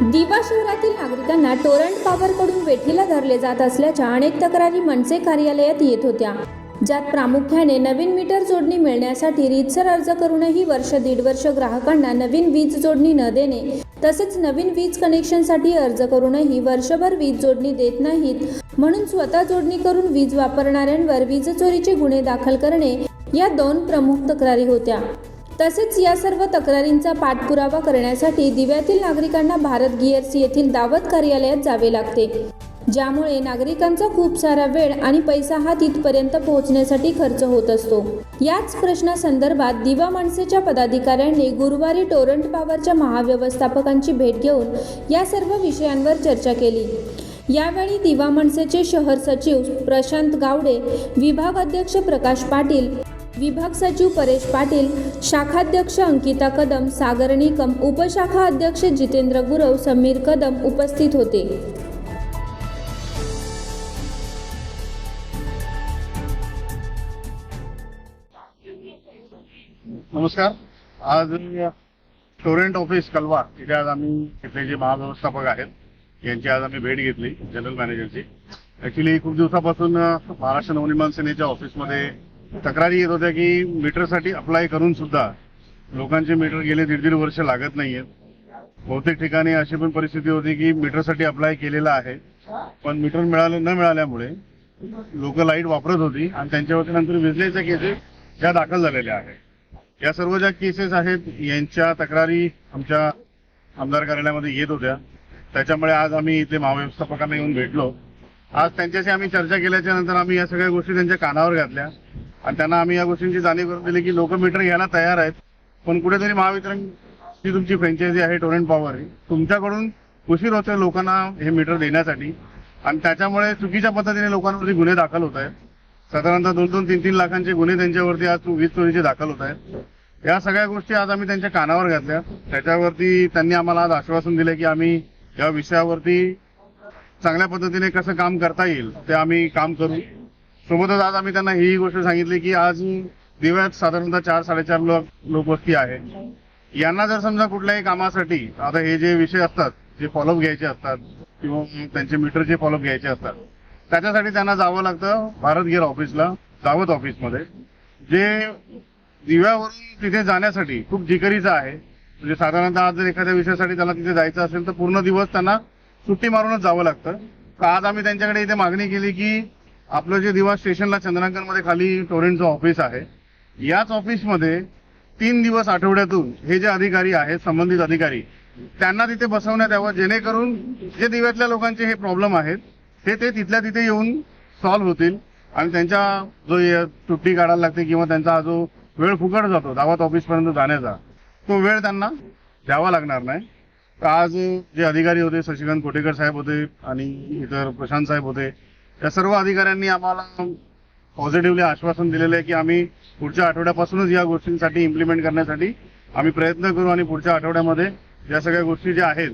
दिवा शहरातील नागरिकांना टोरंट पॉवरकडून वेठीला धरले जात असल्याच्या अनेक तक्रारी मनसे कार्यालयात येत होत्या. ज्यात प्रामुख्याने नवीन मीटर जोडणी मिळण्यासाठी रीतसर अर्ज करूनही वर्ष दीड वर्ष ग्राहकांना नवीन वीज जोडणी न देणे तसेच नवीन वीज कनेक्शनसाठी अर्ज करूनही वर्षभर वीज जोडणी देत नाहीत. म्हणून स्वतः जोडणी करून वीज वापरणाऱ्यांवर वीज चोरीचे गुन्हे दाखल करणे या दोन प्रमुख तक्रारी होत्या. तसेच या सर्व तक्रारींचा पाठपुरावा करण्यासाठी दिव्यातील नागरिकांना भारत गिअर्स येथील दावत कार्यालयात जावे लागते ज्यामुळे नागरिकांचा खूप सारा वेळ आणि पैसा हा तिथपर्यंत पोहोचण्यासाठी खर्च होत असतो. याच प्रश्नासंदर्भात दिवा मनसेच्या पदाधिकाऱ्यांनी गुरुवारी टोरंट पॉवरच्या महाव्यवस्थापकांची भेट घेऊन या सर्व विषयांवर चर्चा केली. यावेळी दिवा मनसेचे शहर सचिव प्रशांत गावडे विभाग अध्यक्ष प्रकाश पाटील विभाग सचिव परेश पाटील शाखाध्यक्ष अंकिता कदम सागर निकम उपशाखा अध्यक्ष जितेंद्र गुरव समीर कदम उपस्थित होते. नमस्कार. आज टोरेंट ऑफिस कलवा इथे आज आम्ही इथले जे महाव्यवस्थापक आहेत यांची आज आम्ही भेट घेतली जनरल मॅनेजरची. ऍक्च्युली खूप दिवसापासून महाराष्ट्र नवनिर्माण सेनेच्या ऑफिसमध्ये तक्रारी येत होत्या की मीटरसाठी अप्लाय करून सुद्धा लोकांचे मीटर गेले दीड दीड वर्ष लागत नाहीयेत बहुतेक ठिकाणी अशी पण परिस्थिती होती की मीटरसाठी अप्लाय केलेला आहे पण मीटर मिळालं न मिळाल्यामुळे लोक लाइट वापरत होती आणि त्यांच्यावरती नंतर विजलेच्या केसेस त्या दाखल झालेल्या आहेत. या सर्व ज्या केसेस आहेत यांच्या तक्रारी आमच्या आमदार कार्यालयामध्ये येत होत्या. त्याच्यामुळे आज आम्ही इथे महाव्यवस्थापकांना येऊन भेटलो. आज त्यांच्याशी आम्ही चर्चा केल्याच्यानंतर आम्ही या सगळ्या गोष्टी त्यांच्या कानावर घातल्या. आणि त्यांना आम्ही या गोष्टींची जाणीव करून दिली की लोक मीटर घ्यायला तयार आहेत. पण कुठेतरी महावितरण जी तुमची फ्रँचायझी आहे टोरेंट पॉवर तुमच्याकडून उशीर होतोय लोकांना हे मीटर देण्यासाठी. आणि त्याच्यामुळे चुकीच्या पद्धतीने लोकांवरती गुन्हे दाखल होत आहेत. साधारणतः दोन दोन तीन तीन लाखांचे गुन्हे त्यांच्यावरती आज वीज चोरीचे दाखल होत आहेत. या सगळ्या गोष्टी आज आम्ही त्यांच्या कानावर घातल्या. त्याच्यावरती त्यांनी आम्हाला आज आश्वासन दिले की आम्ही या विषयावरती चांगल्या पद्धतीने कसं काम करता येईल ते आम्ही काम करू. सोबतच आज आम्ही त्यांना ही गोष्ट सांगितली की आज दिव्यात साधारणतः चार साडेचार लोक लोकवस्ती आहे. यांना जर समजा कुठल्याही कामासाठी आता हे जे विषय असतात जे फॉलोअप घ्यायचे असतात किंवा त्यांचे मीटरचे फॉलोअप घ्यायचे असतात त्याच्यासाठी त्यांना जावं लागतं भारत गिअर ऑफिसला दावत ऑफिसमध्ये जे दिव्यावरून तिथे जाण्यासाठी खूप जिकरीचं आहे म्हणजे साधारणतः आज जर एखाद्या विषयासाठी त्याला तिथे जायचं असेल तर पूर्ण दिवस त्यांना सुट्टी मारूनच जावं लागतं. तर आज आम्ही त्यांच्याकडे इथे मागणी केली की आपलं जे दिवा स्टेशनला चंद्रांकनमध्ये खाली टोरेंटचं ऑफिस आहे याच ऑफिसमध्ये तीन दिवस आठवड्यातून हे जे अधिकारी आहेत संबंधित अधिकारी त्यांना तिथे बसवण्यात यावं जेणेकरून जे दिव्यातल्या लोकांचे हे प्रॉब्लेम आहेत ते ते तिथल्या तिथे येऊन सॉल्व्ह होतील आणि त्यांच्या जो ये- काढायला लागते किंवा त्यांचा हा जो वेळ फुकट जातो दावत ऑफिसपर्यंत जाण्याचा तो वेळ त्यांना द्यावा लागणार नाही. तर आज जे अधिकारी होते शशिकांत कोटेकर साहेब होते आणि इतर प्रशांत साहेब होते या सर्व अधिकाऱ्यांनी आम्हाला पॉझिटिव्हली आश्वासन दिलेलं आहे की आम्ही पुढच्या आठवड्यापासूनच या गोष्टींसाठी इम्प्लिमेंट करण्यासाठी आम्ही प्रयत्न करू आणि पुढच्या आठवड्यामध्ये या सगळ्या गोष्टी ज्या आहेत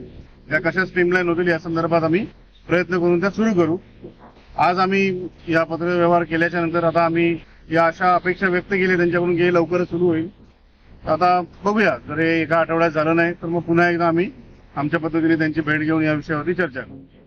त्या कशा स्ट्रीमलाईन होतील या संदर्भात आम्ही प्रयत्न करून त्या सुरू करू. आज आम्ही या पत्रव्यवहार केल्याच्यानंतर आता आम्ही या अशा अपेक्षा व्यक्त केली त्यांच्याकडून की लवकरच सुरू होईल. आता बघूया जर हे एका आठवड्यात झालं नाही तर मग पुन्हा एकदा आम्ही आमच्या पद्धतीने त्यांची भेट घेऊन या विषयावरती चर्चा करू.